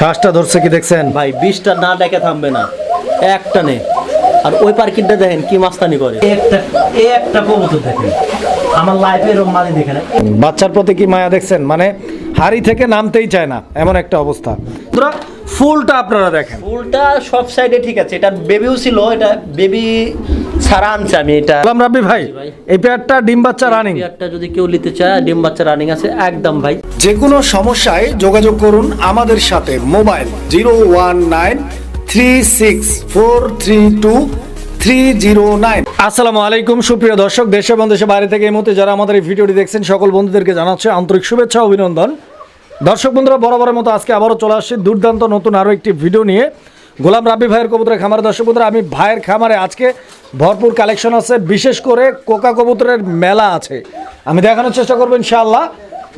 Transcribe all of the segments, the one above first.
শ্বাসটা ধরছে কি দেখছেন? ভাই বিশটা না ডেকে থামবে না। একটা নে আর ওই পার্কিংটা দেখেন কি মাস্তানি করে। একটা এ একটা কবুতর দেখেন। আমার লাইফে এরকম মানি দেখে না বাচ্চার প্রতি কি মায়া দেখছেন? মানে হাড়ি থেকে নামতেই চায় না এমন একটা অবস্থা। ফুলটা আপনারা দেখেন। ফুলটা সব সাইডে ঠিক আছে। এটা বেবিও ছিল এটা বেবি ছাড়া আনছে আমি এটা। রাব্বি ভাই। এই পেয়ারটা ডিম বাচ্চা রানিং একটা যদি কেউ নিতে চায় ডিম বাচ্চা রানিং আছে একদম ভাই। যে কোনো সমস্যায় যোগাযোগ করুন আমাদের সাথে mobile zero one nine three six four three two three zero nine. আসসালামু আলাইকুম সুপ্রিয় দর্শক দেশে এবং দেশে বাইরে থেকে এই মুহূর্তে যারা আমাদের এই ভিডিওটি দেখছেন সকল বন্ধুদেরকে জানাচ্ছে আন্তরিক শুভেচ্ছা ও অভিনন্দন। দর্শক বন্ধুরা বরাবরের মতো আজকে আবারও চলে আসছি। দুর্দান্ত নতুন আরও একটি ভিডিও নিয়ে। গোলাম রাব্বি ভাইয়ের কবুতরের খামারে। দর্শক বন্ধুরা, আমি ভাইয়ের খামারে আজকে ভরপুর কালেকশন আছে, বিশেষ করে কোকা কবুতরের মেলা আছে। আমি দেখানোর চেষ্টা করব ইনশাআল্লাহ।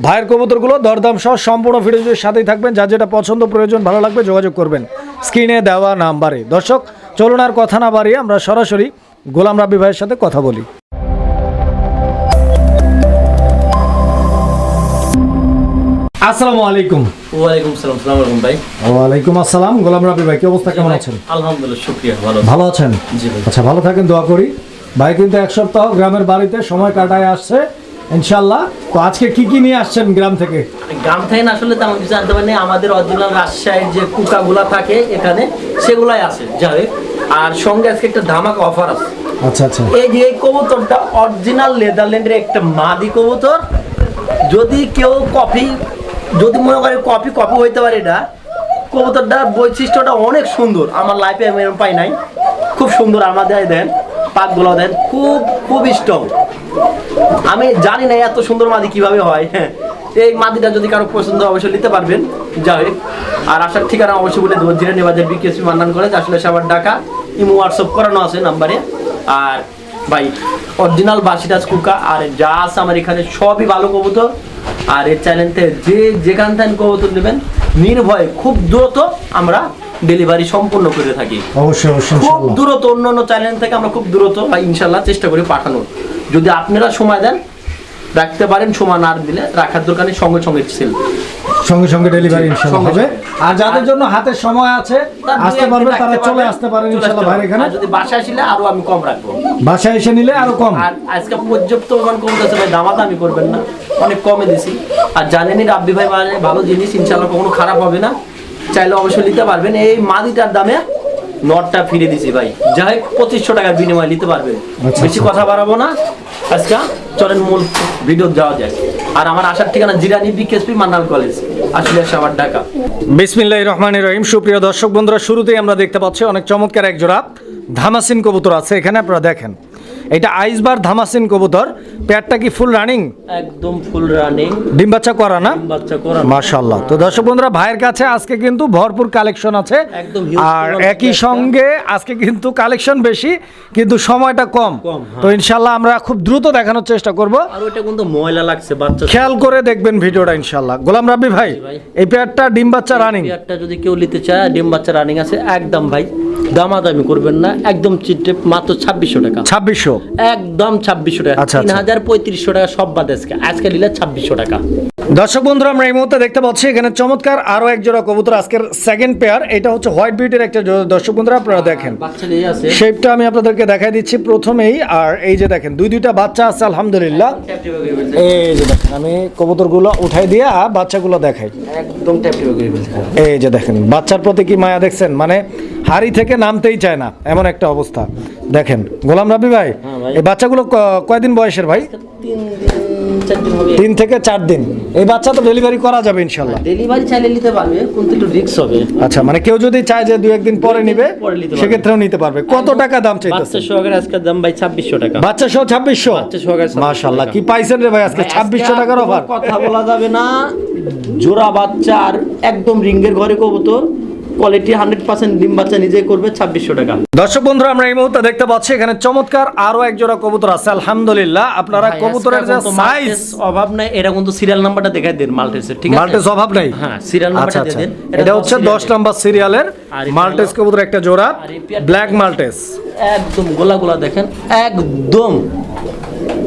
ভাইয়ের কবুতরগুলো দরদাম সহ সম্পূর্ণ ভিডিওর সাথেই থাকবেন। যার যেটা পছন্দ, প্রয়োজন, ভালো লাগবে যোগাযোগ করবেন স্ক্রিনে দেওয়া নাম্বারে। দর্শক, চলুন আর কথা না বাড়িয়ে আমরা সরাসরি গোলাম রাব্বি ভাইয়ের সাথে কথা বলি। আসসালামু আলাইকুম। ওয়ালাইকুম সালাম সালাম আলাইকুম ভাই। ওয়ালাইকুম আসসালাম গোলাম রাব্বি ভাই কি অবস্থা কেমন আছেন? আলহামদুলিল্লাহ শুক্রিয়া ভালো ভালো আছেন? জি ভাই। আচ্ছা ভালো থাকেন দোয়া করি। ভাই কিন্তু এক সপ্তাহ গ্রামের বাড়িতে সময় কাটায় আসছে ইনশাল্লাহ তো আজকে কি কি নিয়ে আসছেন গ্রাম থেকে? গ্রাম থেকে আসলে তেমন কিছু জানতে পারিনি। আমাদের অরিজিনাল রাজশাহীর যে কুকাগুলা থাকে এখানে সেগুলাই আছে যাই আর সঙ্গে আজকে একটা ধামাকা অফার আছে। আচ্ছা আচ্ছা। এই যে কবুতরটা অরিজিনাল নেদারল্যান্ডের একটা মাদি কবুতর। যদি কেউ কপি যদি মনে করে কপি কপি হইতে পারে এটা কবুতরটার বৈশিষ্ট্যটা অনেক সুন্দর। আমার লাইফে আমি এরকম পাই নাই। খুব সুন্দর আমাদের দেন পাকগুলো দেন, খুব খুব স্ট্রং আমি জানি না এত সুন্দর মাদি কীভাবে হয়। হ্যাঁ এই মাদিটা যদি কারও পছন্দ অবশ্যই নিতে পারবেন। যাই আর আসার ঠিকানা অবশ্যই বলে দেবো। জিরানি বাজার বিকেএসপি মান্নান কলেজ আসলে সবার ডাকা ইমো হোয়াটসঅ্যাপ করানো আছে নাম্বারে। আর ভাই অরিজিনাল বাসিটাস কুকা। আর যা আছে আমার এখানে, সবই ভালো কবুতর। আর এই চ্যানেল থেকে যে যেখান থেকে কবুতর নেবেন নির্ভয় খুব দ্রুত আমরা ডেলিভারি সম্পূর্ণ করে থাকি। অবশ্যই অবশ্যই খুব দ্রুত অন্য অন্য চ্যানেল থেকে আমরা খুব দ্রুত ইনশাল্লাহ চেষ্টা করি পাঠানোর। যদি আপনারা সময় দেন রাখতে পারেন সময় না দিলে রাখার দোকানে সঙ্গে সঙ্গে সেল সঙ্গে সঙ্গে ডেলিভারি সঙ্গে হবে। আর যাদের জন্য হাতে সময় আছে আসতে পারবে তারা চলে আসতে পারেন ইনশাল্লাহ আসতে ভাইয়ের এখানে। যদি বাসায় আসলে আরও আমি কম রাখব। বাসায় এসে নিলে আরও কম। আর আজকে পর্যাপ্ত পরিমাণ কমতেছে ভাই দামাদামি করবেন না। অনেক কমে দিছি। আর জানেনই রাব্বি ভাই মানে ভালো জিনিস ইনশাল্লাহ কখনো খারাপ হবে না। চাইলে অবশ্যই নিতে পারবেন। এই মাদিটার দামে নটটা ফিরে দিছি ভাই। যাই পঁচিশশো টাকার বিনিময় নিতে পারবেন আচ্ছা, বেশি আচ্ছা। কথা বাড়াবো না। আজকে চলেন মূল ভিডিও যাওয়া যায় আর আমার আসার ঠিকানা জিরানি বিকেএসপি মান্নাল কলেজ আসলে সবার ঢাকা। বিসমিল্লাহ রহমান রহিম। সুপ্রিয় দর্শক বন্ধুরা শুরুতেই আমরা দেখতে পাচ্ছি অনেক চমৎকার এক জোড়া ধামাসিন কবুতর আছে। এখানে আপনারা দেখেন এটা আইসবার ধামাসিন কবুতর। পেয়ারটা কি ফুল রানিং একদম ফুল রানিং ডিম বাচ্চা করা না? বাচ্চা করা। মাশাল্লাহ তো দর্শক বন্ধুরা ভাইয়ের কাছে আজকে কিন্তু ভরপুর কালেকশন আছে। একদম আর একই সঙ্গে আজকে কিন্তু কালেকশন বেশি কিন্তু সময়টা কম। হ্যাঁ। তো ইনশাল্লাহ আমরা খুব দ্রুত দেখানোর চেষ্টা করব। আর ওইটা কিন্তু ময়লা লাগছে বাচ্চা খেয়াল করে দেখবেন ভিডিওটা ইনশাল্লাহ গোলাম রাব্বি ভাই ভাই। এই পেয়ারটা ডিম বাচ্চা রানিং পেয়ারটা যদি কেউ নিতে চায় ডিম বাচ্চা রানিং আছে একদম ভাই। দামাদামি করবেন না একদম চিটে মাত্র ছাব্বিশশো টাকা। ছাব্বিশশো? একদম ছাব্বিশশো টাকা আচ্ছা, তিন আচ্ছা। হাজার পঁয়ত্রিশশো টাকা সব বাদ আজকে। আজকে নিলে ছাব্বিশশো টাকা। দর্শক বন্ধুরা আমরা এই মুহূর্তে দেখতে পাচ্ছি এখানে চমৎকার আরও এক জোড়া কবুতর আজকের সেকেন্ড পেয়ার এটা হচ্ছে হোয়াইট বিউটির একটা জোড়া। দর্শক বন্ধুরা আপনারা দেখেন। বাচ্চা শেপটা আমি আপনাদেরকে দেখাই দিচ্ছি প্রথমেই। আর এই যে দেখেন দুই দুইটা বাচ্চা আছে আলহামদুলিল্লাহ। এই যে দেখেন আমি কবুতরগুলো উঠাই দিয়ে আর বাচ্চাগুলো দেখাই। একদম এই যে দেখেন বাচ্চার প্রতি কি মায়া দেখছেন? মানে হাড়ি থেকে নামতেই চায় না এমন একটা অবস্থা। দেখেন গোলাম রাবি ভাই হ্যাঁ ভাই। এই বাচ্চাগুলো কয়দিন বয়সের ভাই? তিন থেকে চার দিন। এই বাচ্চা তো ডেলিভারি করা যাবে ইনশাল্লাহ। ডেলিভারি চাইলে নিতে পারবে কিন্তু একটু রিস্ক হবে। আচ্ছা মানে কেউ যদি চায় যে দু একদিন পরে নিবে পরে নিতে পারবে। সেক্ষেত্রেও নিতে পারবে। কত টাকা দাম চাইতেছে? বাচ্চা সহকারে আজকের দাম ভাই ছাব্বিশশো টাকা। বাচ্চা সহ ছাব্বিশশো? বাচ্চা সহকারে 2600 মাশাল্লাহ কি পাইছেন রে ভাই আজকে? ভাই, ছাব্বিশশো আজকে টাকার আর অফার কথা বলা যাবে না। জোড়া বাচ্চা আর একদম রিঙ্গের ঘরে কবুতর। কোয়ালিটি হান্ড্রেড পার্সেন্ট ডিম বাচ্চা নিজেই করবে ছাব্বিশশো টাকা। দর্শক বন্ধুরা আমরা এই মুহূর্তে দেখতে পাচ্ছি এখানে চমৎকার আরও এক জোড়া কবুতর আছে আলহামদুলিল্লাহ। আপনারা কবুতরের যে সাইজ অভাব নাই এটা কিন্তু সিরিয়াল নাম্বারটা দেখাই দেন মাল্টেসের ঠিক আছে? মাল্টেস অভাব নাই? হ্যাঁ সিরিয়াল আচ্ছা নাম্বারটা আচ্ছা দিয়ে দেন এটা হচ্ছে serial দশ নাম্বার সিরিয়ালের মাল্টেস কবুতর একটা জোড়া ব্ল্যাক মাল্টেস একদম গোলা গোলা দেখেন একদম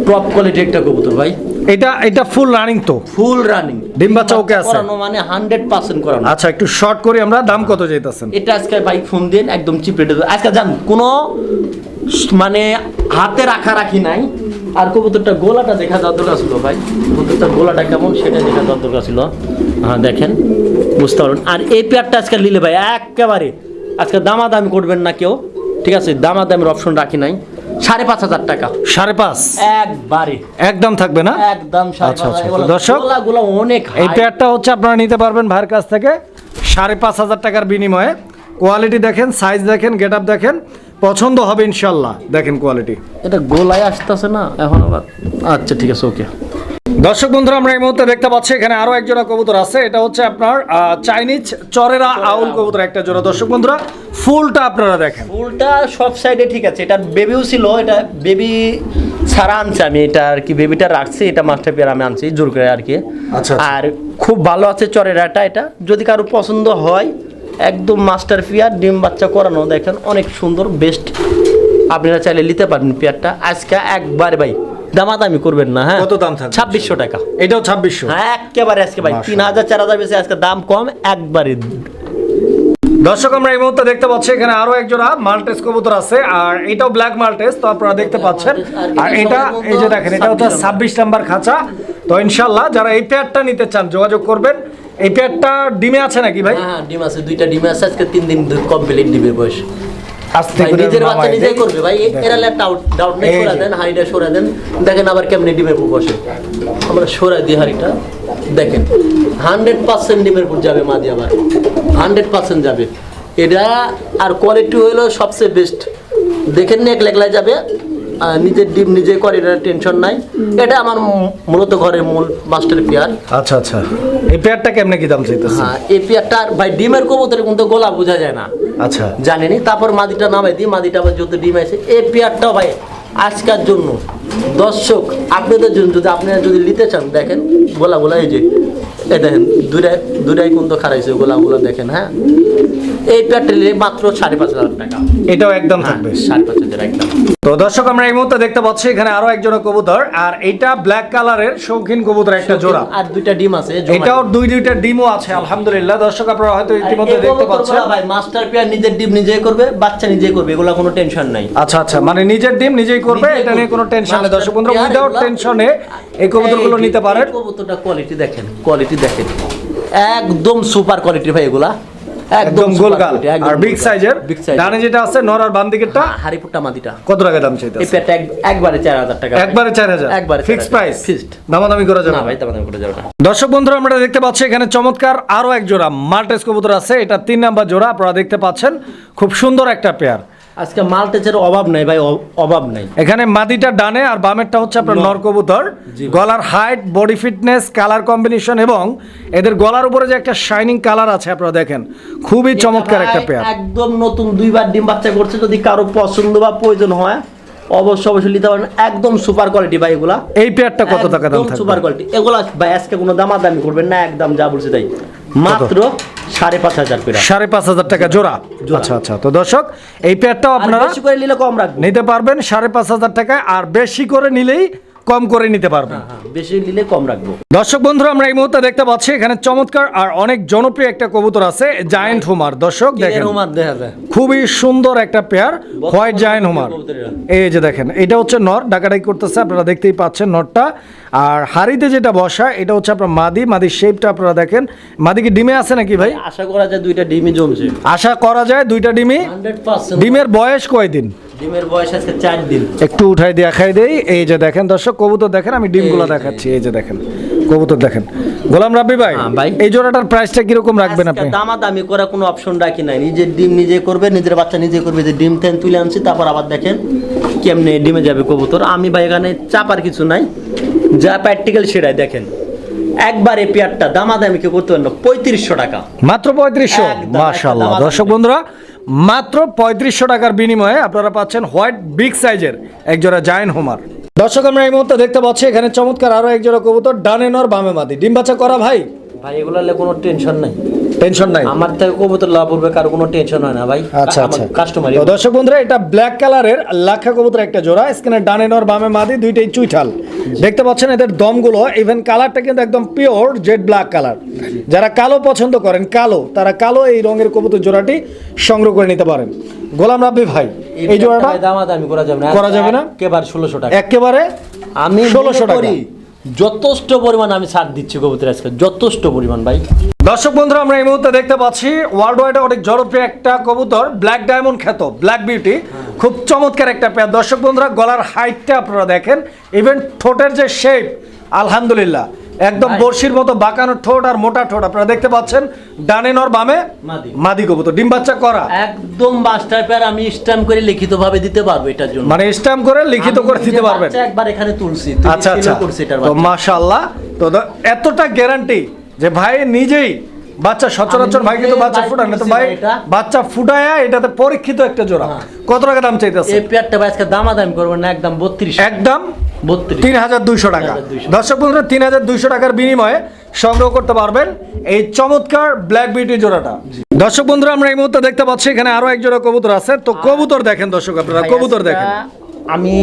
টপ কোয়ালিটি একটা কবুতর ভাই। এটা এটা ফুল রানিং তো? ফুল রানিং ডিম বাচ্চা ওকে আছে? করানো মানে হান্ড্রেড পার্সেন্ট করানো। আচ্ছা একটু শর্ট করে আমরা দাম কত যেতেছেন এটা আজকে ভাই ফোন দিন একদম চিপ রেটে আজকে জান কোনো মানে হাতে রাখা রাখি নাই। আর কবুতরটা গোলাটা দেখা যাওয়ার দরকার ছিল ভাই। কবুতরটা গোলাটা কেমন সেটা দেখা যাওয়ার দরকার ছিল। হ্যাঁ দেখেন বুঝতে পারবেন আর এই পেয়ারটা আজকে নিলে ভাই একেবারে আজকে দামাদামি করবেন না কেউ। ঠিক আছে দামাদামির অপশন রাখি নাই। সাড়ে পাঁচ হাজার টাকা। সাড়ে পাঁচ? একবারে। একদম থাকবে না? একদম আচ্ছা, আচ্ছা। দর্শক, অনেক এই পেয়ারটা হচ্ছে আপনারা নিতে পারবেন ভাইয়ের কাছ থেকে সাড়ে পাঁচ হাজার টাকার বিনিময়ে। কোয়ালিটি দেখেন সাইজ দেখেন গেট আপ দেখেন পছন্দ হবে ইনশাল্লাহ। দেখেন কোয়ালিটি এটা গোলায় আসতেছে না এখন আবার আচ্ছা ঠিক আছে ওকে দর্শক বন্ধুরা আমরা এই মুহূর্তে দেখতে পাচ্ছি এখানে আরও একজোড়া কবুতর আছে। এটা হচ্ছে আপনার চাইনিজ চরেরা আউল কবুতর একটা জোড়া। দর্শক বন্ধুরা ফুলটা আপনারা দেখেন। ফুলটা সব সাইডে ঠিক আছে। এটা বেবিও ছিল এটা বেবি ছাড়া আনছে আমি। এটা আর কি বেবিটা রাখছি এটা মাস্টার পেয়ার আমি আনছি জোর করে আর কি। আচ্ছা, আচ্ছা। আর খুব ভালো আছে চরেরাটা এটা। যদি কারও পছন্দ হয় একদম মাস্টার পেয়ার ডিম বাচ্চা করানো দেখেন অনেক সুন্দর বেস্ট আপনারা চাইলে নিতে পারেন পেয়ারটা। আজকে একবার ভাই দামাদামি করবেন না হ্যাঁ? কত দাম থাকবে? ছাব্বিশশো টাকা। এটাও ছাব্বিশশো? হ্যাঁ একেবারে আজকে ভাই তিন হাজার চার হাজার বেশি আজকে দাম কম একবারে। দর্শক আমরা এই মুহূর্তে দেখতে পাচ্ছি এখানে আরও এক জোড়া মাল্টেস কবুতর আছে আর এটাও ব্ল্যাক মাল্টেস তো আপনারা দেখতে পাচ্ছেন। আর এটা এই যে দেখেন এটা হচ্ছে ছাব্বিশ নাম্বার খাঁচা। তো ইনশাল্লাহ যারা এই পেয়ারটা নিতে চান যোগাযোগ করবেন। এই পেয়ারটা ডিমে আছে নাকি ভাই? হ্যাঁ ডিম আছে দুইটা ডিম আছে আজকে তিন দিন কমপ্লিট ডিমের বয়স। আস্তে করে নিজের বাচ্চা নিজেই করবে ভাই। এরা ডাউট ডাউট নেই এই সরা দেন হাড়িটা সরা দেন। দেখেন আবার কেমনে ডিমের উপর বসে। আমরা সরা দিই হাড়িটা। দেখেন হান্ড্রেড পার্সেন্ট ডিমের উপর যাবে মাদি আবার। হান্ড্রেড পার্সেন্ট যাবে। এটা আর কোয়ালিটি হলো সবচেয়ে বেস্ট দেখেন যাবে। নিজের ডিম নিজে করে এটা টেনশন নাই। এটা আমার মূলত ঘরের মূল মাস্টার পেয়ার। আচ্ছা আচ্ছা। এই পেয়ারটা কেমনে কি দাম চাইতেছে হ্যাঁ এই পেয়ারটা ভাই ডিমের কবুতরের কিন্তু গোলা বোঝা যায় না। আচ্ছা। জানিনি তারপর মাদিটা নামাই দিই মাদিটা আবার যত ডিম আছে এই পেয়ারটাও ভাই আজকের জন্য। দর্শক আপনাদের জন্য যদি আপনারা যদি নিতে চান দেখেন গোলা গোলা এই যে এই দেখেন দুইটাই দুইটাই কিন্তু খারাইছে গোলা গোলা দেখেন হ্যাঁ? এই পেয়ারটা নিলে মাত্র সাড়ে পাঁচ হাজার টাকা। এটাও একদম হ্যাঁ, থাকবে। সাড়ে পাঁচ হাজার একদম। তো দর্শক আমরা এই মুহূর্তে দেখতে পাচ্ছি এখানে আরও একজন কবুতর আর এটা ব্ল্যাক কালারের শৌখিন কবুতর একটা জোড়া। আর দুইটা ডিম আছে এটাও দুই দুইটা ডিমও আছে আলহামদুলিল্লাহ। দর্শক আপনারা হয়তো ইতিমধ্যে দেখতে পাচ্ছেন। ভাই মাস্টার পেয়ার নিজের ডিম নিজেই করবে বাচ্চা নিজেই করবে এগুলো কোনো টেনশন নাই। আচ্ছা আচ্ছা মানে নিজের ডিম নিজেই করবে এটা নিয়ে কোনো টেনশন নেই। দর্শক বন্ধুরা উইদাউট টেনশনে এই কবুতরগুলো নিতে পারেন। কবুতরটা কোয়ালিটি দেখেন কোয়ালিটি দেখেন। একদম সুপার কোয়ালিটি ভাই এগুলা। একদম গোলগাল। আর বিগ সাইজের ডানে যেটা আছে নর আর বাম দিকেরটা? হারিপুট্টা মাদিটা। কত টাকা দাম এই চাইতেছে একবারে চার হাজার টাকা। একবারে চার হাজার? একবারে ফিক্সড প্রাইস ফিক্সড দামাদামি করা যাবে না। ভাই তেমন করে যাবে না। দর্শক বন্ধুরা আমরা দেখতে পাচ্ছি এখানে চমৎকার আরও এক জোড়া মাল্টেস কবুতর আছে। এটা তিন নাম্বার জোড়া আপনারা দেখতে পাচ্ছেন। খুব সুন্দর একটা পেয়ার আজকে মালটেজের অভাব নাই ভাই অভাব নাই। এখানে মাদিটা ডানে আর বামেরটা হচ্ছে আপনার নর কবুতর গলার height body fitness colour combination এবং এদের গলার উপরে যে একটা শাইনিং কালার আছে আপনারা দেখেন খুবই চমৎকার একটা পেয়ার একদম নতুন দুইবার ডিম বাচ্চা করছে যদি কারও পছন্দ বা প্রয়োজন হয় অবশ্যই অবশ্যই নিতে পারেন। একদম সুপার কোয়ালিটি ভাই এগুলা। এই পেয়ারটা কত টাকা দাম সুপার কোয়ালিটি এগুলা ভাই আজকে কোনো দামাদামি করবেন না একদম যা বলছি তাই। মাত্র সাড়ে পাঁচ হাজার করে। সাড়ে পাঁচ হাজার টাকা জোড়া। আচ্ছা আচ্ছা তো দর্শক এই পেয়ারটাও আপনারা বেশি করে নিলে কম নিতে পারবেন সাড়ে পাঁচ হাজার টাকায় আর বেশি করে নিলেই কম করে নিতে পারবেন হ্যাঁ, বেশি নিলে কম রাখব। দর্শক বন্ধুরা আমরা এই মুহূর্তে দেখতে পাচ্ছি এখানে চমৎকার আর অনেক জনপ্রিয় একটা কবুতর আছে জায়েন্ট হুমার দর্শক দেখেন। এরকম দেখা যায়। খুবই সুন্দর একটা পেয়ার হোয়াইট জায়েন্ট হুমার এই যে দেখেন এটা হচ্ছে নর ডাকাডাকি করতেছে আপনারা দেখতেই পাচ্ছেন নরটা। আর হাড়িতে যেটা বসা এটা হচ্ছে আপনার মাদি মাদির শেপটা আপনারা দেখেন। মাদি কি ডিমে আছে নাকি ভাই? আশা করা যায় দুইটা ডিমই জমছে। আশা করা যায় দুইটা ডিমই। পার্সেন্ট। ডিমের বয়স কয়দিন? ডিমের বয়স আজকে চার দিন। একটু উঠাই দেখাই দেই এই যে দেখেন দর্শক কবুতর দেখেন আমি ডিমগুলো দেখাচ্ছি এই যে দেখেন কবুতর দেখেন। গোলাম রাব্বি ভাই হ্যাঁ। এই জোড়াটার প্রাইসটা কীরকম রাখবেন আপনি? দামাদামি করার কোনো অপশন রাখি নাই। নিজের ডিম নিজে করবে নিজের বাচ্চা নিজে করবে যে ডিম তেন তুলে আনছি তারপর আবার দেখেন কেমনে ডিমে যাবে কবুতর। আমি ভাই এখানে চাপার কিছু নাই যা প্র্যাকটিক্যাল সেটাই দেখেন। একবার এই পেয়ারটা দামাদামি কেউ করতে পারেন না পঁয়ত্রিশশো টাকা। মাত্র পঁয়ত্রিশশো? মাশাল্লাহ দর্শক বন্ধুরা মাত্র পঁয়ত্রিশশো টাকার বিনিময়ে আপনারা পাচ্ছেন হোয়াইট বিগ সাইজের একজোড়া জায়েন্ট হোমার। দর্শক, আমরা এই মুহূর্তে দেখতে পাচ্ছি, এখানে চমৎকার আরও একজোড়া কবুতর ডানে নর বামে মাদি। ডিম বাচ্চা করা ভাই? ভাই এগুলো কোনো টেনশন নাই। টেনশন নাই? আমার থেকে কবুতর লাভ করবে কারও কোনো টেনশন হয় না ভাই। আচ্ছা আচ্ছা। কাস্টমার দর্শক বন্ধুরা এটা ব্ল্যাক কালারের লাক্ষা কবুতর একটা জোড়া স্ক্রিনে ডানে নর বামে মাদি দুইটাই চুইঠাল। দেখতে পাচ্ছেন এদের দমগুলো ইভেন কালারটা কিন্তু একদম পিওর জেড ব্ল্যাক কালার যারা কালো পছন্দ করেন কালো তারা কালো এই রঙের কবুতর জোড়াটি সংগ্রহ করে নিতে পারেন। গোলাম রাব্বি ভাই এই জোড়াটা দামাদামি করা যাবে না। করা যাবে না? একেবারে ষোলোশো টাকা। একেবারে আমি 1600 ষোলোশো টাকা। যথেষ্ট পরিমাণ আমি সার দিচ্ছি কবুতর আজকে, যথেষ্ট পরিমাণ ভাই। দর্শক বন্ধুরা, আমরা এই মুহূর্তে দেখতে পাচ্ছি ওয়ার্ল্ড ওয়াইড অনেক জনপ্রিয় একটা কবুতর ব্ল্যাক ডায়মন্ড খ্যাত ব্ল্যাক বিউটি খুব চমৎকার একটা পেয়ার দর্শক বন্ধুরা, গলার হাইটটা আপনারা দেখেন ইভেন ঠোঁটের যে শেপ আলহামদুলিল্লাহ। একদম বর্ষির মতো বাঁকানো ঠোঁট আর মোটা ঠোঁট। আপনারা দেখতে পাচ্ছেন ডানে নর বামে মাদি। কবুতর। ডিম বাচ্চা করা। একদম মাস্টার পেয়ার আমি স্ট্যাম্প করে লিখিত ভাবে দিতে পারব এটার জন্য। মানে স্ট্যাম্প করে লিখিত করে দিতে পারবেন। একবার এখানে তুলছি। আচ্ছা আচ্ছা। তো। মাশাআল্লাহ। তো এতটা গ্যারান্টি যে ভাই নিজেই বাচ্চা সচরাচর ভাই কিন্তু বাচ্চা ফুটান না। তো ভাই বাচ্চা ফুটায়া এটাতে পরীক্ষিত একটা জোড়া। হ্যাঁ। কত টাকা দাম চাইতেছে? এই পেয়ারটা ভাই আজকে দামাদামি করবেন না একদম বত্রিশ। একদম বত্রিশ তিন হাজার দুইশো টাকা। 3,200 দর্শক বন্ধুরা তিন হাজার দুইশো টাকার বিনিময়ে সংগ্রহ করতে পারবেন এই চমৎকার ব্ল্যাক বিউটি জোড়াটা। দর্শক বন্ধুরা আমরা এই মুহূর্তে দেখতে পাচ্ছি এখানে আরও এক জোড়া কবুতর আছে। তো কবুতর দেখেন দর্শক আপনারা কবুতর দেখেন। আমি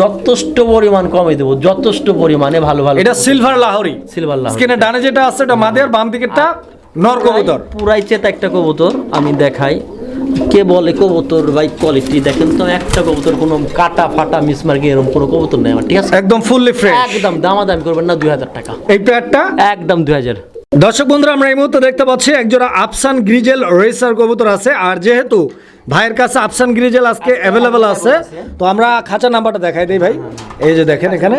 যথেষ্ট পরিমাণ কমে দেবো যথেষ্ট পরিমাণে ভালো ভালো এটা সিলভার লাহরি সিলভার লাভ স্ক্রিনে ডানে যেটা আছে এটা মাদের বাম দিকেরটা নর কবুতর। পুরাই চেতা একটা কবুতর আমি দেখাই। কে বলে কবুতর? ভাই কোয়ালিটি দেখেন তো একটা কবুতর কোনো কাটা ফাটা মিসমার্কে এরকম কোনো কবুতর নেই আমার ঠিক আছে? একদম ফুললি ফ্রেশ একদম দামাদামি করবেন না দুই হাজার টাকা। এই প্যাডটা একদম দুই হাজার। দর্শক বন্ধুরা আমরা এই মুহূর্তে দেখতে পাচ্ছি একজোড়া আফসান গ্রিজেল রেসার কবুতর আছে আর যেহেতু ভাইয়ের কাছে আফসান গ্রিজেল আজকে অ্যাভেলেবেল আছে তো আমরা খাঁচা নাম্বারটা দেখাই দিই ভাই। এই যে দেখেন এখানে।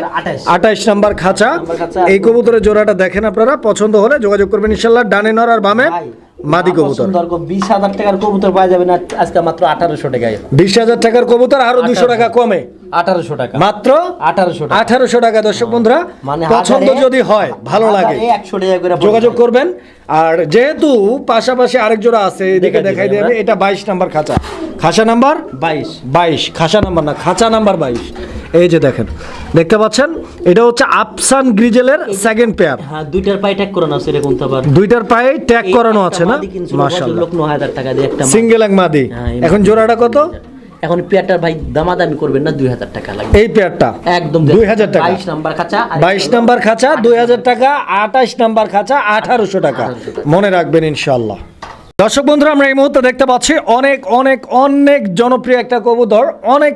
আঠাইশ নাম্বার খাঁচা। নাম্বার খাঁচা। এই কবুতরের জোড়াটা দেখেন আপনারা পছন্দ হলে যোগাযোগ করবেন ইনশাল্লাহ ডানে নর আর বামে। মাদি কবুতর। বিশ হাজার টাকার কবুতর পাওয়া যাবে না আজকে মাত্র আঠারোশো টাকায়। বিশ হাজার টাকার কবুতর আরও দুশো টাকা। কমে। আঠারোশো টাকা। মাত্র আঠারোশো আঠারোশো টাকা দর্শক বন্ধুরা মানে পছন্দ যদি হয় ভালো লাগে। একশো টাকা করে যোগাযোগ করবেন। আর যেহেতু পাশাপাশি আরেক জোড়া আছে এদিকে দেখাই দেবে হ্যাঁ। এটা বাইশ নাম্বার খাঁচা। খাঁচা নাম্বার? বাইশ। বাইশ খাঁচা নাম্বার না খাঁচা নাম্বার বাইশ। এই যে দেখেন দেখতে পাচ্ছেন? এটা হচ্ছে আফসান গ্রিজেলের সেকেন্ড পেয়ার হ্যাঁ দুইটার পাই ট্যাগ করানো আছে এরকম তো আবার। দুইটার পায়ে ট্যাগ করানো আছে না? মাশাআল্লাহ। লোক ন টাকা দিয়ে একটা সিঙ্গেল এক মাদি। হ্যাঁ, এখন জোড়াটা কত? এখন পেয়ারটা ভাই দামাদামি করবেন না দুই হাজার টাকা লাগবে। এই পেয়ারটা? একদম দুই হাজার টাকা। বাইশ নাম্বার খাঁচা বাইশ নাম্বার খাঁচা দুই হাজার টাকা। আঠাশ নাম্বার খাঁচা আঠারোশো টাকা। মনে রাখবেন ইনশাল্লাহ দর্শক বন্ধুরা আমরা এই মুহূর্তে দেখতে পাচ্ছি অনেক অনেক অনেক জনপ্রিয় একটা কবুতর। অনেক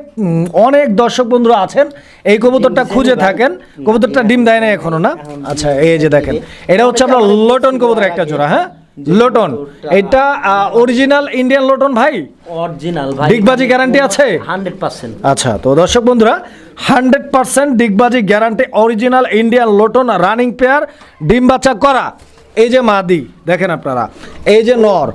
অনেক দর্শক বন্ধুরা আছেন। এই কবুতরটা খুঁজে থাকেন। কবুতরটা ডিম দেয় না এখনও না? আচ্ছা এই যে দেখেন। এটা হচ্ছে আপনার লটন কবুতর একটা জোড়া হ্যাঁ? লোটন। এটা অরিজিনাল ইন্ডিয়ান লোটন ভাই? অরিজিনাল ভাই। ডিগবাজি গ্যারান্টি আছে? Hundred percent. আচ্ছা তো দর্শক বন্ধুরা হান্ড্রেড পার্সেন্ট ডিগবাজি গ্যারান্টি অরিজিনাল ইন্ডিয়ান লোটন রানিং পেয়ার ডিম বাচ্চা করা। এই যে মাদি দেখেন আপনারা এই যে নর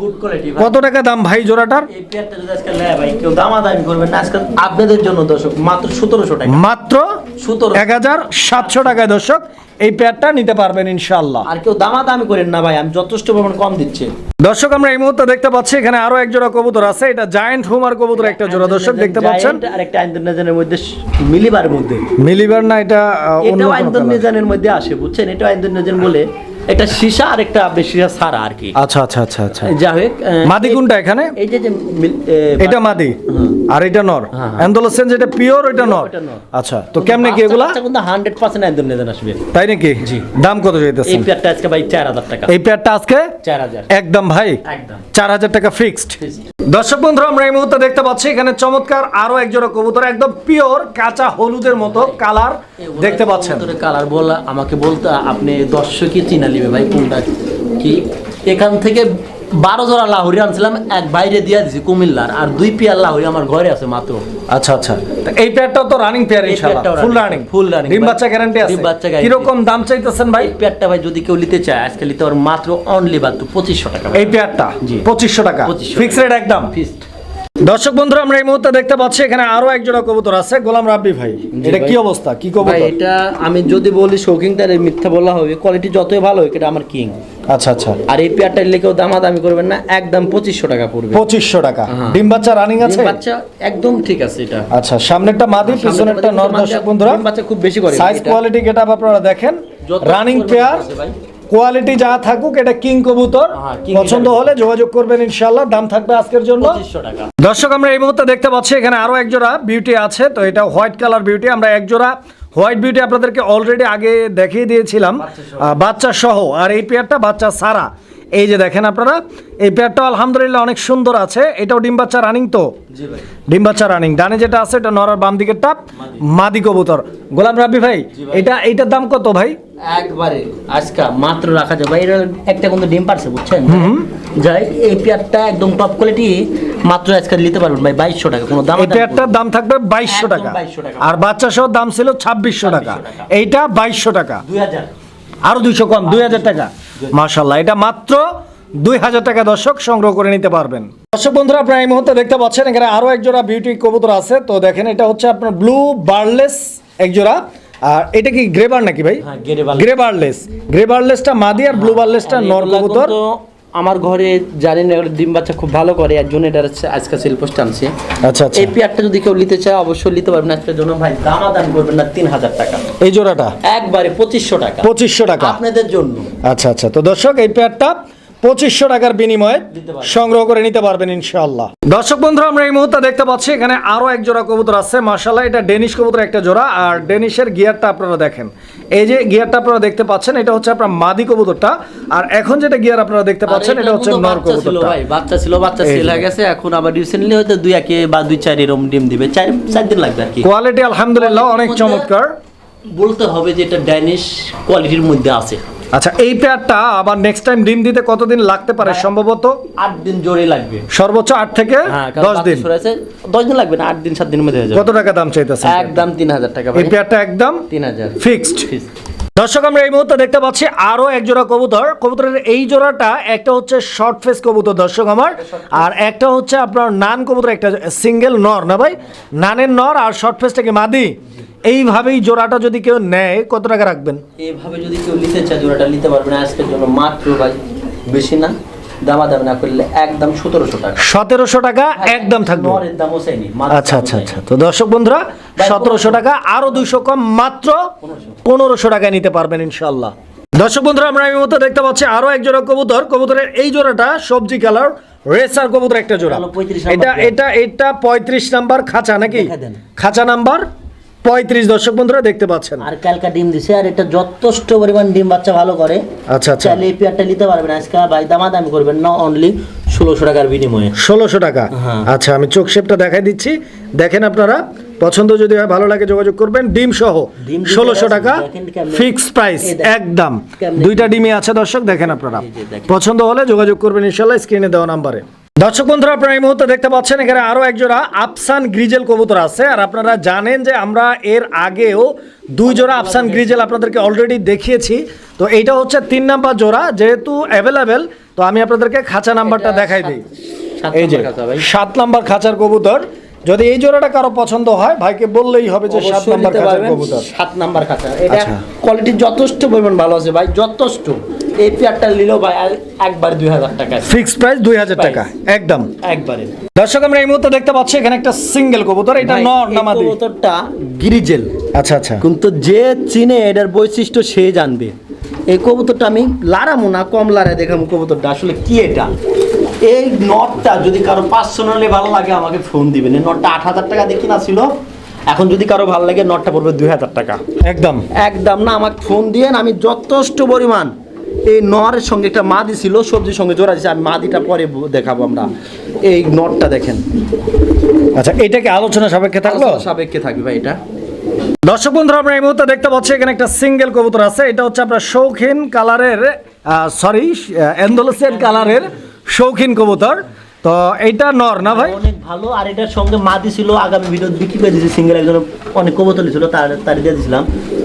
কত টাকা দাম ভাই জোড়াটার? এই পেয়ারটা যদি আজকে নেয় ভাই কেউ দামাদামি করবেন না আজকে আপনাদের জন্য দর্শক মাত্র সতেরোশো টাকা। মাত্র সতেরো। এক হাজার সাতশো টাকায় দর্শক এই পেয়ারটা নিতে পারবেন ইনশাল্লাহ আর কেউ দামাদামি করেন না ভাই আমি যথেষ্ট পরিমাণ কম দিচ্ছি। দর্শক আমরা এই মুহূর্তে দেখতে পাচ্ছি এখানে আরও এক জোড়া কবুতর আছে এটা জায়ান্ট হুমার কবুতর একটা জোড়া দর্শক দেখতে পাচ্ছেন? আর একটা আইন্দোনেজানের মধ্যে মিলিবার মধ্যে। মিলিবার না এটা অন্য কোনো মধ্যে আসে বুঝছেন? এটাও আইন্দোনেজান বলে এটা সীসা আর একটা সীসা ছাড়া আর কি। আচ্ছা আচ্ছা আচ্ছা আচ্ছা। যা হোক মাদি কোনটা এখানে? এই যে এটা মাদি। আর এটা নর। হ্যাঁ, এটা যেটা পিওর এটা নর। আচ্ছা তো কেমনে কি এগুলা? বাচ্চা কিন্তু হান্ড্রেড পার্সেন্ট আইন্দোনেজান আসবে। তাই নাকি? জি। দাম কত এই চাইতেছেন আজকে ভাই চার হাজার টাকা। এই আজকে? চার হাজার। একদম ভাই? একদম। চার হাজার টাকা ফিক্সড দর্শক বন্ধু আমরা এই মুহূর্তে দেখতে পাচ্ছি, এখানে চমৎকার আরও এক জোড়া কবুতর, একদম পিওর কাঁচা হলুদের মতো কালার দেখতে পাচ্ছেন। কালার বল, আমাকে বলতে, আপনি দর্শকই চিনা নিবে ভাই, কোনটা কি? এখান থেকে বারো জোড়া লাহুরি আনছিলাম এক বাইরে দিয়ে দিছি কুমিল্লার আর দুই পেয়ার লাহুরি আমার ঘরে আছে মাত্র। আচ্ছা আচ্ছা। এই পেয়ারটাও তো রানিং পেয়ার ইনশাআল্লাহ। ফুল রানিং full running, ডিম বাচ্চা গ্যারান্টি আছে। ডিম বাচ্চা guarantee। কীরকম দাম চাইতেছেন ভাই? পেয়ারটা ভাই যদি কেউ নিতে চায় আজকে নিতে পারবে মাত্র অনলি মাত্র পঁচিশশো টাকা এই পেয়ারটা? জি। পঁচিশশো টাকা। 2500 ফিক্স রেট একদম? ফিস্ট দর্শক বন্ধুরা আমরা এই মুহূর্তে দেখতে পাচ্ছি এখানে আরও এক জোড়া কবুতর আছে গোলাম রাব্বি ভাই। এটা কি অবস্থা? কি কবুতর? এটা আমি যদি বলি শৌকিং তাহলে মিথ্যা বলা হবে। কোয়ালিটি যতই ভালো হোক এটা আমার কিং আচ্ছা আচ্ছা। আর এই পেয়ারটা নিলে কেউ দামাদামি করবেন না একদম পঁচিশশো টাকা পড়বে। পঁচিশশো টাকা। হ্যাঁ। ডিম বাচ্চা রানিং আছে? বাচ্চা একদম ঠিক আছে এটা। আচ্ছা সামনেরটা মাদি পিছনেরটা নর দর্শক বন্ধুরা। বাচ্চা খুব বেশি করে সাইজ কোয়ালিটি গেটা আপনারা দেখেন। রানিং পেয়ার কোয়ালিটি যা থাকুক এটা কিং কবুতর। হ্যাঁ, পছন্দ হলে যোগাযোগ করবেন ইনশাল্লাহ দাম থাকবে আজকের জন্য। দর্শক আমরা এই মুহূর্তে দেখতে পাচ্ছি এখানে আরও একজোড়া বিউটি আছে। তো এটা হোয়াইট কালার বিউটি আমরা এক জোড়া হোয়াইট বিউটি আপনাদেরকে অলরেডি আগে দেখিয়ে দিয়েছিলাম। বাচ্চা সহ। আর এই পেয়ারটা বাচ্চা সারা। এই যে দেখেন আপনারা এই পেয়ারটা আলহামদুলিল্লাহ অনেক সুন্দর আছে। এটাও ডিম বাচ্চা রানিং তো? জি ভাই। ডিম বাচ্চা রানিং ডানে যেটা আছে এটা নরার বাম দিকের টাপ মাদি কবুতর। গোলাম রাব্বি ভাই এটা এইটার দাম কত ভাই? একবারে আজকা মাত্র রাখা যাবে এর একটা কিন্তু ডিম পারছে বুঝছেন? যাই এই পেয়ারটা একদম টপ কোয়ালিটি মাত্র আজকে নিতে পারবেন ভাই বাইশশো টাকা। কোনো দাম এই পেয়ারটার দাম থাকবে বাইশশো টাকা। আর বাচ্চা সহ দাম ছিল ছাব্বিশশো টাকা। টাকা। এইটা বাইশশো টাকা। দুই হাজার। আরও দুইশো কম দুই হাজার টাকা। মাশাল্লাহ এটা মাত্র দুই হাজার টাকা দর্শক সংগ্রহ করে নিতে পারবেন। দর্শক বন্ধুরা আপনারা এই মুহূর্তে দেখতে পাচ্ছেন এখানে আরও একজোড়া বিউটি কবুতর আছে। তো দেখেন এটা হচ্ছে আপনার ব্লু বার্লেস একজোড়া আর এটা কি গ্রেবার নাকি ভাই? গ্রেবারলেস গ্রেবারলেসটা barless। গ্রে বার্লেস গ্রে বার্লেসটা মাদি আর ব্লু বার্লেসটা নর কবুতর। আমার ঘরে জানি না ডিম বাচ্চা খুব ভালো করে একজন এটা হচ্ছে আজকে সেল পোস্ট আনছে। আচ্ছা আচ্ছা। এই পেয়ারটা যদি কেউ নিতে চায় অবশ্যই নিতে পারবেন। আজকের জন্য ভাই দামা দাম করবেন না তিন হাজার টাকা। এই জোড়াটা? একবারে পঁচিশশো টাকা। পঁচিশশো টাকা। আপনাদের জন্য। আচ্ছা আচ্ছা। তো দর্শক এই পেয়ারটা পঁচিশশো টাকার বিনিময়ে সংগ্রহ করে নিতে পারবেন ইনশাআল্লাহ। দর্শক বন্ধুরা আমরা এই মুহূর্তে দেখতে পাচ্ছি এখানে আরও এক জোড়া কবুতর আছে। মাশাল্লাহ এটা ডেনিশ কবুতর একটা জোড়া। আর ডেনিশের গিয়ারটা আপনারা দেখেন। এই যে গিয়ারটা আপনারা দেখতে পাচ্ছেন এটা হচ্ছে আপনার মাদি কবুতরটা। আর এখন যেটা গিয়ার আপনারা দেখতে পাচ্ছেন এটা হচ্ছে নর ছিল কবুতরটা। ভাই বাচ্চা ছিল বাচ্চা সেল হয়ে গেছে। এখন আবার রিসেন্টলি হয়তো দুই একে বা দুই চার এরকম ডিম দিবে। চার চার দিন লাগবে আর কি। কোয়ালিটি আলহামদুলিল্লাহ অনেক চমৎকার। বলতে হবে যে এটা ড্যানিশ কোয়ালিটির মধ্যে আছে। আচ্ছা এই পেয়ারটা আবার নেক্সট টাইম ডিম দিতে কতদিন লাগতে পারে? সম্ভবত? আট দিন জোরে লাগবে। সর্বোচ্চ আট থেকে হ্যাঁ কারণ দশ বাচ্চা দিন। হয়েছে। দশ দিন লাগবে না আট দিন সাত দিনের মধ্যে হয়ে যাবে। কত টাকা দাম চাইতেছে একদম তিন হাজার টাকা ভাই। এই পেয়ারটা একদম তিন হাজার। Fixed Fixed। দর্শক আমরা এই মুহূর্তে দেখতে পাচ্ছি আরও এক জোড়া কবুতর। কবুতরের এই জোড়াটা একটা হচ্ছে শর্ট ফেস কবুতর দর্শক আমার আর একটা হচ্ছে আপনার নান কবুতর একটা সিঙ্গেল নর না ভাই? নানের নর আর শর্ট ফেসটাকে মাদি। এইভাবেই জোড়াটা যদি কেউ নেয় কত টাকা রাখবেন? এইভাবে যদি কেউ নিতে চায় জোড়াটা নিতে পারবে না। আজকের জন্য মাত্র ভাই বেশি না দামা দাম না করলে একদম সতেরোশো টাকা। সতেরোশো টাকা একদম থাকবে। আচ্ছা আচ্ছা আচ্ছা। তো দর্শক বন্ধুরা সতেরোশো টাকা আরও দুইশো কম মাত্র পনেরোশো। টাকায় নিতে পারবেন ইনশাল্লাহ দর্শক বন্ধুরা আমরা এই মুহূর্তে দেখতে পাচ্ছি আরও এক জোড়া কবুতর। কবুতরের এই জোড়াটা সবজি কালার রেসার কবুতর একটা জোড়া। হলো 35 নাম্বার এটা এটা এটা পঁয়ত্রিশ নাম্বার খাঁচা নাকি? খাঁচা নাম্বার পঁয়ত্রিশ দর্শক বন্ধুরা দেখতে পাচ্ছেন। আর কালকা ডিম দিছে আর এটা যথেষ্ট পরিমাণ ডিম বাচ্চা ভালো করে। আচ্ছা আচ্ছা। চাইলে এই পেয়ারটা নিতে পারবেন। আজকে ভাই দামা দামি করবেন না অনলি ষোলোশো টাকার বিনিময়ে। ষোলোশো টাকা? হ্যাঁ। আচ্ছা আমি চোখ শেপটা দেখাই দিচ্ছি। দেখেন আপনারা পছন্দ যদি হয় ভালো লাগে যোগাযোগ করবেন ডিম সহ ষোলোশো টাকা দেখেন কেমনে- ফিক্স প্রাইস একদম। দুইটা ডিমই আছে দর্শক দেখেন আপনারা। পছন্দ হলে যোগাযোগ করবেন ইনশাল্লাহ স্ক্রিনে দেওয়া নাম্বারে। দর্শক বন্ধুরা আপনারা এই মুহূর্তে দেখতে পাচ্ছেন এখানে আরও একজোড়া আফসান গ্রিজেল কবুতর আছে। আর আপনারা জানেন যে আমরা এর আগেও দুই জোড়া আফসান গ্রিজেল আপনাদেরকে অলরেডি দেখিয়েছি। তো এইটা হচ্ছে তিন নাম্বার জোড়া যেহেতু অ্যাভেলেবেল তো আমি আপনাদেরকে খাঁচা নাম্বারটা দেখাই দিই। সাত এই যে। সাত নাম্বার খাঁচার কবুতর। যদি এই জোড়াটা কারও পছন্দ হয় ভাইকে বললেই হবে যে সাত নাম্বার খাঁচার কবুতর। সাত নাম্বার খাঁচা। এটা আচ্ছা। কোয়ালিটি যথেষ্ট পরিমাণ ভালো আছে ভাই যথেষ্ট। এই পেয়ারটা নিলেও ভাই একবার দুই হাজার টাকা। ফিক্স প্রাইস দুই হাজার টাকা একদম। একবারে। দর্শক আমরা এই মুহূর্তে দেখতে পাচ্ছি এখানে একটা সিঙ্গেল কবুতর এটা নর নামাদি। কবুতরটা গিরিজেল আচ্ছা আচ্ছা। কিন্তু যে চিনে এটার বৈশিষ্ট্য সে জানবে। এই কবুতরটা আমি লারামো না কম লারায় দেখাবো কবুতরটা। আসলে কি এটা? এই নটটা যদি কারও পার্সোনালি ভালো লাগে আমাকে ফোন দিবেন। এই নটটা আট হাজার টাকা দেখি না ছিল। এখন যদি কারও ভালো লাগে নটটা পড়বে দুই হাজার টাকা। একদম। একদম না আমাকে ফোন দিয়েন। আমি যথেষ্ট পরিমাণ এই নরের সঙ্গে একটা মাদি ছিল সবজির সঙ্গে জোড়া দিচ্ছে আমি মাদিটা পরে দেখাবো আমরা। এই নরটা দেখেন। আচ্ছা এটা কি আলোচনা সাপেক্ষে থাকল? সাপেক্ষে থাকবে ভাই এটা। দর্শক বন্ধুরা আমরা এই মুহূর্তে দেখতে পাচ্ছি এখানে একটা সিঙ্গেল কবুতর আছে। এটা হচ্ছে আপনার শৌখিন কালারের সরি অ্যান্ডোলোসিয়ান কালারের শৌখিন কবুতর। তো এইটা নর না ভাই? অনেক ভালো আর এটার সঙ্গে মাদি ছিল। আগামী ভিডিও বিক্রি করে দিয়েছি সিঙ্গেল। একজন অনেক কবুতর ছিল তার তার দিয়ে দিয়েছিলাম।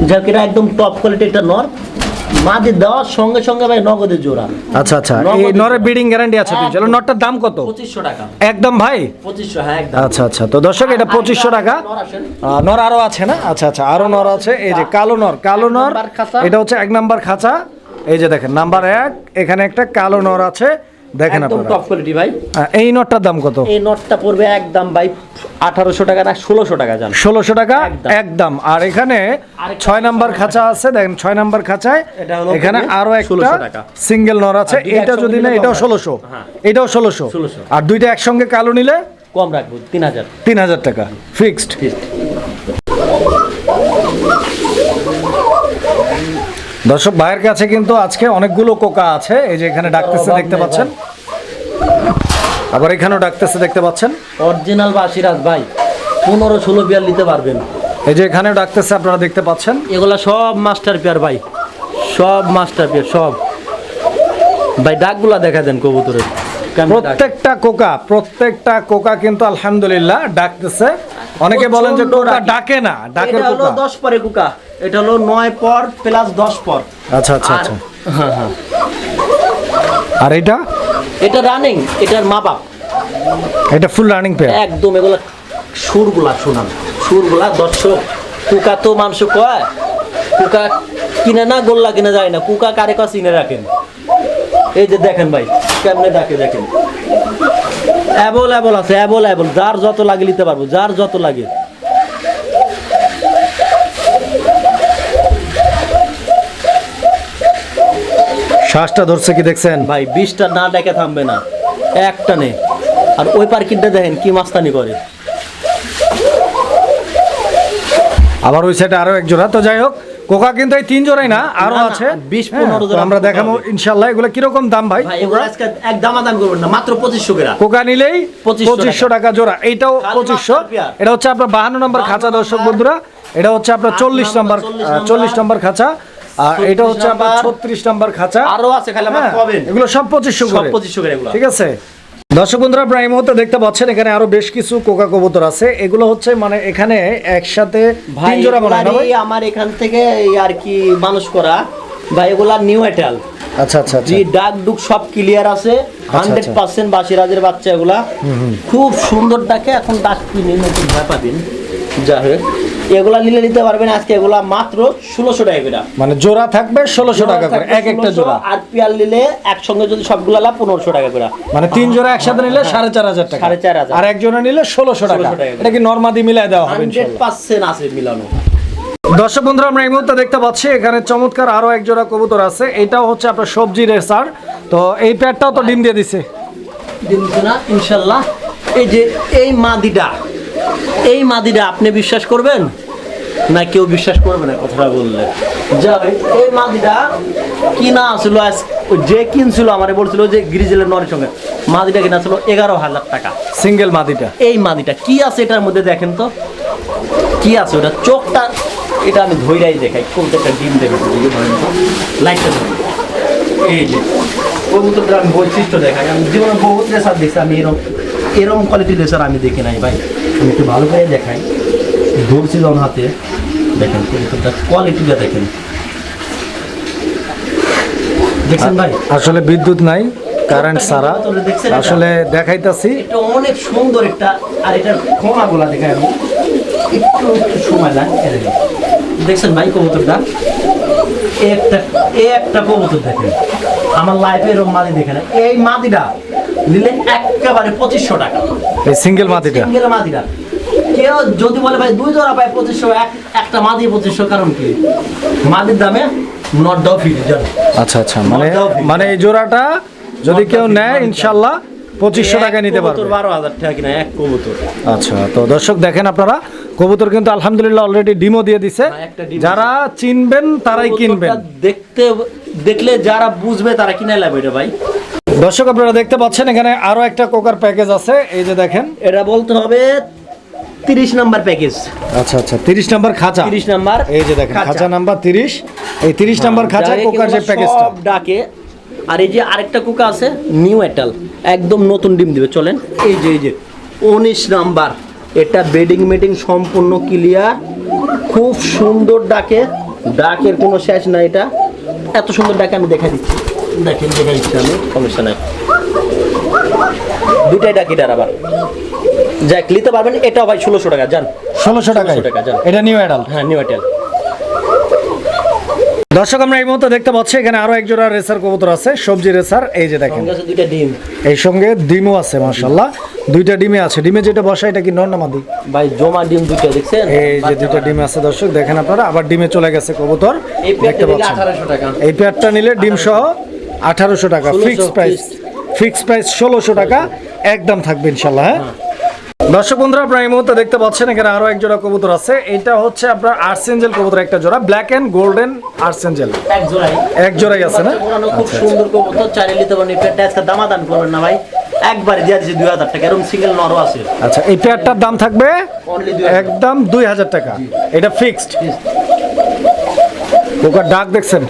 যাক এটা একদম টপ কোয়ালিটি একটা নর। মাদি দেওয়ার সঙ্গে সঙ্গে ভাই নগদে জোড়া। আচ্ছা আচ্ছা। এই নরে নরের ব্রিডিং গ্যারান্টি আছে তো চলো নরটার দাম কত? 2500 টাকা। একদম ভাই? 2500 হ্যাঁ একদম। আচ্ছা আচ্ছা। তো দর্শক এটা পঁচিশশো টাকা। নর। আরও আছে না? আচ্ছা আচ্ছা আরও নর আছে। এই যে কালো নর কালো নর এটা হচ্ছে এক নাম্বার খাঁচা। এই যে দেখেন নাম্বার এক এখানে একটা কালো নর আছে। দেখেন একদম টপ কোয়ালিটি ভাই। এই নটটার দাম কত? এই নটটা পড়বে একদম ভাই আঠারোশো টাকা না টাকা জান। টাকা? একদম। আর এখানে নাম্বার খাঁচা আছে দেখেন নাম্বার খাঁচায় এখানে পড়বে আরও একটা সিঙ্গেল নর আছে। এটা যদি না এটাও রাখবে। ষোলোশো। হ্যাঁ। এটাও ষোলোশো। 1600 আর দুইটা একসঙ্গে কালো নিলে? কম রাখব তিন হাজার। তিন হাজার টাকা। ফিক্সড দর্শক ভাইয়ের কাছে কিন্তু আজকে অনেকগুলো কোকা আছে। এই যে এখানে ডাকতেছে দেখতে পাচ্ছেন? আবার এখানেও ডাকতেছে দেখতে পাচ্ছেন? অরিজিনাল বাসিরাজ ভাই। পনেরো ষোলো পেয়ার নিতে পারবেন। এই যে এখানেও ডাকতেছে আপনারা দেখতে পাচ্ছেন? এগুলা সব মাস্টার পেয়ার ভাই। সব মাস্টার পেয়ার সব। ভাই ডাকগুলা দেখা দেন কবুতরের? প্রত্যেকটা কোকা প্রত্যেকটা কোকা কিন্তু আলহামদুলিল্লাহ ডাকতেছে। অনেকে বলেন যে কোকা ডাকে। না ডাকে এটা হলো কোকা। দশ পরে কুকা এটা হলো নয় পর প্লাস দশ পর। আচ্ছা আচ্ছা আচ্ছা। হ্যাঁ হ্যাঁ। আর এটা? এটা রানিং এটার মা বাপ এটা ফুল রানিং পেয়ার একদম এগুলা সুরগুলা শোনান। সুরগুলা দর্শক কুকা তো মানুষ কয় কুকা কিনে না গোল্লা কিনে যায় না কুকা কারে কাছে চিনে রাখেন? এই যে দেখেন ভাই কেমনে ডাকে দেখেন? অ্যাবল আছে অ্যাবল যার যত লাগে নিতে পারব যার যত লাগে। শ্বাসটা ধরছে কি দেখছেন? ভাই বিশটা না ডেকে থামবে না। একটা নে। আর ওই পার্কিংটা দেখেন কি মাস্তানি করে। আবার ওই সাইডে আরও এক জোড়া তো যাই হোক কোকা কিন্তু এই তিন জোড়াই না আরও আছে। 20, হ্যাঁ, 15 জোড়া আমরা দেখাবো। ইনশাল্লাহ এগুলো কীরকম দাম ভাই? ভাই এগুলো আজকে এক দামাদাম করবেন না মাত্র পঁচিশশো গ্রাম কোকা নিলেই 2500 পঁচিশশো টাকা জোড়া। এইটাও পঁচিশশো। এটা হচ্ছে আপনার বাহান্ন নম্বর খাঁচা দর্শক বন্ধুরা। এটা হচ্ছে আপনার আট চল্লিশ নম্বর, নম্বর 40 নম্বর। চল্লিশ নম্বর। খাঁচা। আর এটা হচ্ছে আপনার নম্বর। ছত্রিশ নম্বর খাঁচা। আরও আছে খালি আমার হ্যাঁ, এগুলো সব পঁচিশশো সব পঁচিশশো করে এগুলো। ঠিক আছে? দর্শক বন্ধুরা প্রায় মুহূর্তে দেখতে পাচ্ছেন এখানে আরও বেশ কিছু কোকা কবুতর আছে। এগুলো হচ্ছে মানে এখানে একসাথে তিন জোড়া আমার এখান থেকে আর কি মানুষ করা। ভাই এগুলা নিউ এটাল আচ্ছা আচ্ছা আচ্ছা। জি ডাক ডুক সব ক্লিয়ার আছে। হান্ড্রেড পার্সেন্ট বাসিরাজের বাচ্চা এগুলা। খুব সুন্দর ডাকে এখন ডাক কিনে নতুন ভয় পাবেন। যাই হোক এগুলা নিলে নিতে পারবেন আজকে এগুলা মাত্র ষোলোশো টাকা করে। মানে জোড়া থাকবে ষোলোশো টাকা করে এক একটা জোড়া। আর পিয়াল নিলে একসঙ্গে যদি সবগুলা লাভ পনেরোশো টাকা করে। মানে তিন জোড়া একসাথে নিলে সাড়ে চার হাজার টাকা। সাড়ে চার হাজার। আর এক জোড়া নিলে ষোলোশো টাকা। এটা কি নর্মাদি মিলাই দেওয়া হবে হান্ড্রেড পার্সেন্ট আছে মিলানো। দর্শক বন্ধুরা আমরা এই মুহূর্তে দেখতে পাচ্ছি এখানে চমৎকার আরও এক জোড়া কবুতর আছে। এটাও হচ্ছে আপনার সবজি রেসার। তো এই প্যাডটাও তো ডিম দিয়ে দিছে। দিন না ইনশাল্লাহ। এই যে এই মাদিটা এই মাদিটা আপনি বিশ্বাস করবেন? না কেউ বিশ্বাস করবে না কথাটা বললে। এই মাদিটা কিনা আসলো যে কিনছিল আমারে বলছিল যে গ্রিজেলের নরের সঙ্গে। মাদিটা কিনা ছিল এগারো হাজার টাকা। সিঙ্গেল মাদিটা। এই মাদিটা কি আছে এটার মধ্যে দেখেন তো? কি আছে ওটা? চোখটা এটা আমি ধৈরাই দেখাই। কোনটা একটা ডিম দেখে লাইটটা ধরে এই যে কবুতরটা আমি বৈশিষ্ট্য দেখাই। আমি জীবনে বহুত রেসার দেখছি আমি এরকম এরকম কোয়ালিটির রেসার আমি দেখি নাই ভাই। আমি একটু ভালো করে দেখাই। ধরছি যখন হাতে। দেখেন কোয়ালিটিটা দেখেন। দেখছেন ভাই? আসলে বিদ্যুৎ নাই কারেন্ট দেখছেন আসলে দেখাইতাছি। এটা অনেক সুন্দর একটা আর এটার ক্ষমাগুলা দেখে আমি। একটু একটু সময় লাগে দেখছেন ভাই কবুতরটা? একটা একটা কবুতর দেখেন। আমার লাইফে এরকম মাদি দেখে না। এই মাদিটা নিলে একেবারে পঁচিশশো টাকা। এই সিঙ্গেল মাদিটা? সিঙ্গেল মাদিটা। কেউ যদি বলে ভাই দুই জোড়া পায় পঁচিশশো একটা মাদি পঁচিশশো কারণ কি? মাদির দামে নটটাও আচ্ছা আচ্ছা মানে মানে এই জোড়াটা যদি কেউ নেয় ইনশাল্লাহ পঁচিশশো টাকা নিতে পারবে। বারো হাজার টাকা কিনা এক কবুতর। আচ্ছা তো দর্শক দেখেন আপনারা কবুতর কিন্তু আলহামদুলিল্লাহ অলরেডি ডিমও দিয়ে দিছে। হ্যাঁ, যারা চিনবেন তারাই কিনবেন। দেখতে দেখলে যারা বুঝবে তারা কিনে এটা ভাই। দর্শক আপনারা দেখতে পাচ্ছেন এখানে আরও একটা কোকার প্যাকেজ আছে। এই যে দেখেন। এটা বলতে হবে তিরিশ নাম্বার প্যাকেজ। আচ্ছা আচ্ছা তিরিশ নাম্বার খাঁচা। তিরিশ নাম্বার এই যে দেখেন খাঁচা। নাম্বার তিরিশ। এই তিরিশ নাম্বার খাঁচা কোকার যে প্যাকেজটা। সব ডাকে আর এই যে আরেকটা কুকা আছে নিউ এটাল একদম নতুন ডিম দিবে চলেন। এই যে এই যে উনিশ নাম্বার এটা বেডিং মেডিং সম্পূর্ণ ক্লিয়ার খুব সুন্দর ডাকে ডাকের কোনো শেষ নাই এটা। এত সুন্দর ডাকে আমি দেখা দিচ্ছি। দেখেন দেখা দিচ্ছি আমি। সমস্যা নাই। দুটাই ডাকিটার আবার। যাক নিতে পারবেন এটাও ভাই ষোলোশো টাকা যান। ষোলোশো টাকা টাকা, যান। এটা নিউ অ্যাডাল্ট হ্যাঁ নিউ এটাল দর্শক আমরা এই মুহূর্তে দেখতে পাচ্ছি এখানে আরও এক জোড়া রেসার কবুতর আছে সবজি রেসার এই যে দেখেন। দুইটা ডিম। এই সঙ্গে ডিমও আছে মাশাল্লাহ দুইটা ডিমে আছে। ডিমে যেটা বসা এটা কি নর না মাদি? ভাই জমা ডিম দুইটা দেখছেন? এই যে দুইটা ডিমে আছে দর্শক দেখেন আপনারা। আবার ডিমে চলে গেছে কবুতর দেখতে পাচ্ছেন। এই পেয়ারটা নিলে ডিম সহ আঠারোশো টাকা 1600 ফিক্স প্রাইস ফিক্স প্রাইস ষোলোশো টাকা একদম থাকবে ইনশাল্লাহ হ্যাঁ? দর্শক বন্ধুরা আপনারা এই মুহূর্তে দেখতে পাচ্ছেন এখানে আরও এক জোড়া কবুতর আছে। এটা হচ্ছে আপনার আর্সেঞ্জেল কবুতর একটা জোড়া ব্ল্যাক অ্যান্ড গোল্ডেন আর্সেঞ্জেল এক জোড়াই। এক জোড়াই আছে না? আচ্ছা, খুব সুন্দর কবুতর চাইলে নিতে পারেন। পেয়ারটা আজকে দামাদান করবেন না ভাই। একবারে দিয়ে দিচ্ছি দুই হাজার টাকা এরকম সিঙ্গেল নরও আছে। আচ্ছা এই পেয়ারটার দাম থাকবে একদম দুই হাজার টাকা। এটা ফিক্সড পোকার ডাক দেখছেন?